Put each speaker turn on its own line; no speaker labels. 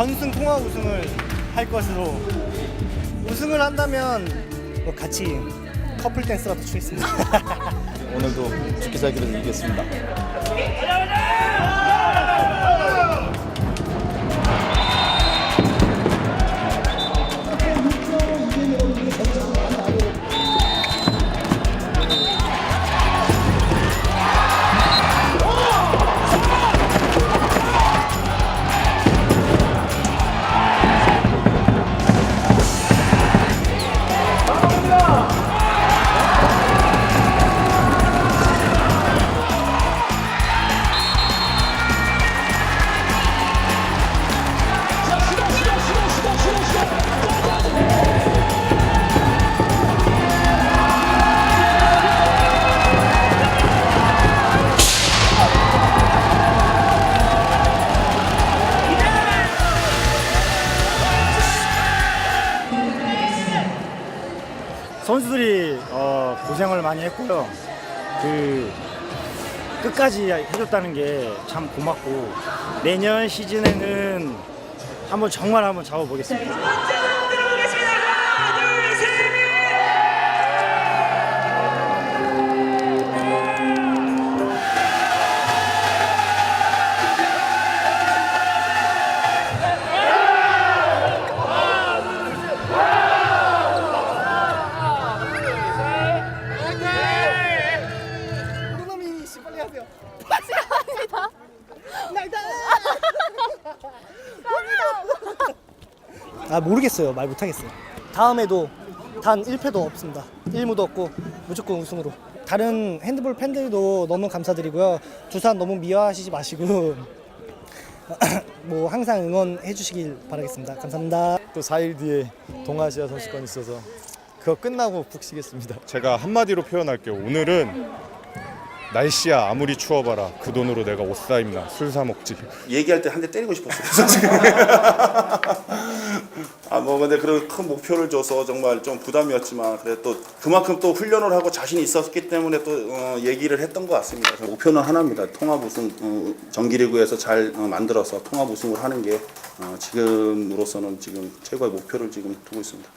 전승 통화 우승을 할 것으로 우승을 한다면 뭐 같이 커플 댄스라도 추겠습니다.
오늘도 죽기 살기로 이기겠습니다.
선수들이 어, 고생을 많이 했고요. 그 끝까지 해줬다는 게 참 고맙고 내년 시즌에는 한번 정말 한번 잡아보겠습니다. 아 모르겠어요. 말 못하겠어요. 다음에도 단 1패도 없습니다. 1무도 없고 무조건 우승으로. 다른 핸드볼 팬들도 너무 감사드리고요. 두산 너무 미워하시지 마시고 뭐 항상 응원해 주시길 바라겠습니다. 감사합니다.
또 4일 뒤에 동아시아 선수권이 있어서 그거 끝나고 푹 쉬겠습니다.
제가 한마디로 표현할게요. 오늘은 날씨야 아무리 추워봐라 그 돈으로 내가 옷 사 입나 술 사 먹지.
얘기할 때 한 대 때리고. 솔직히. 아뭐 근데 그런 큰 목표를 줘서 정말 좀 부담이었지만 그래 또 그만큼 또 훈련을 하고 자신이 있었기 때문에 또 어, 얘기를 했던 것 같습니다. 목표는 하나입니다. 통합 우승 어, 정기리그에서 잘 어, 만들어서 통합 우승을 하는 게 어, 지금으로서는 지금 최고의 목표를 지금 두고 있습니다.